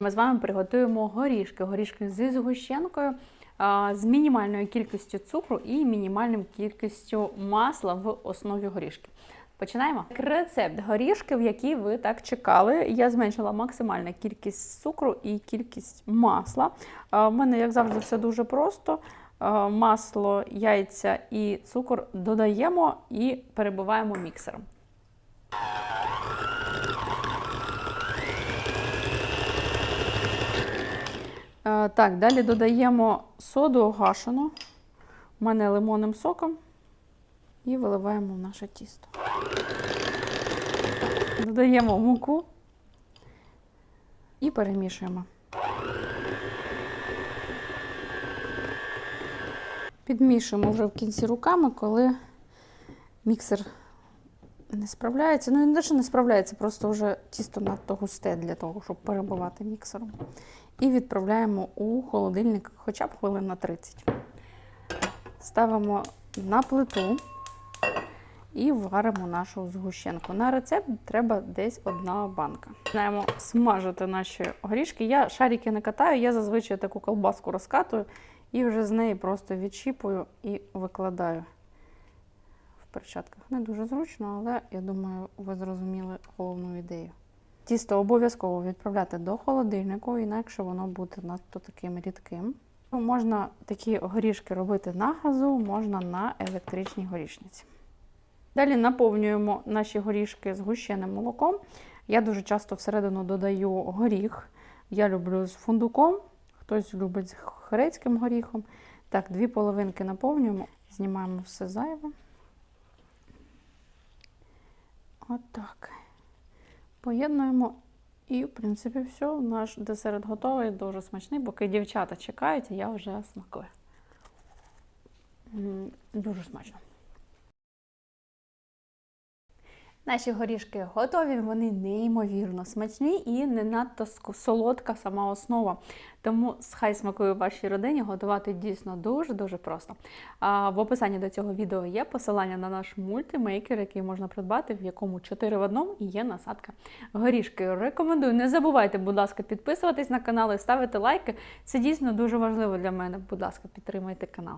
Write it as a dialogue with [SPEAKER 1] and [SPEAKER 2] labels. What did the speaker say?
[SPEAKER 1] Ми з вами приготуємо горішки. Горішки зі згущенкою, з мінімальною кількістю цукру і мінімальною кількістю масла в основі горішки. Починаємо. Рецепт горішків, які ви так чекали. Я зменшила максимальну кількість цукру і кількість масла. У мене, як завжди, все дуже просто. Масло, яйця і цукор додаємо і перебиваємо міксером. Так, далі додаємо соду гашену, у мене лимонним соком, і виливаємо в наше тісто. Додаємо муку і перемішуємо. Підмішуємо вже в кінці руками, коли міксер не справляється. Ну, він те, не справляється, просто вже тісто надто густе для того, щоб перебивати міксером. І відправляємо у холодильник хоча б хвилин на 30. Ставимо на плиту і варимо нашу згущенку. На рецепт треба десь одна банка. Починаємо смажити наші горішки. Я шарики не катаю, я зазвичай таку колбаску розкатую і вже з неї просто відчіпую і викладаю перчатках. Не дуже зручно, але я думаю, ви зрозуміли головну ідею. Тісто обов'язково відправляти до холодильнику, інакше воно буде надто таким рідким. Можна такі горішки робити на газу, можна на електричній горішниці. Далі наповнюємо наші горішки згущеним молоком. Я дуже часто всередину додаю горіх. Я люблю з фундуком, хтось любить з грецьким горіхом. Так, дві половинки наповнюємо, знімаємо все зайве. Отак. Поєднуємо і, в принципі, все. Наш десерт готовий, дуже смачний. Поки дівчата чекають, я вже смакую. Дуже смачно. Наші горішки готові, вони неймовірно смачні і не надто солодка сама основа. Тому хай смакує вашій родині, готувати дійсно дуже-дуже просто. А в описанні до цього відео є посилання на наш мультимейкер, який можна придбати, в якому 4 в одному і є насадка. Горішки рекомендую. Не забувайте, будь ласка, підписуватись на канал і ставити лайки. Це дійсно дуже важливо для мене. Будь ласка, підтримайте канал.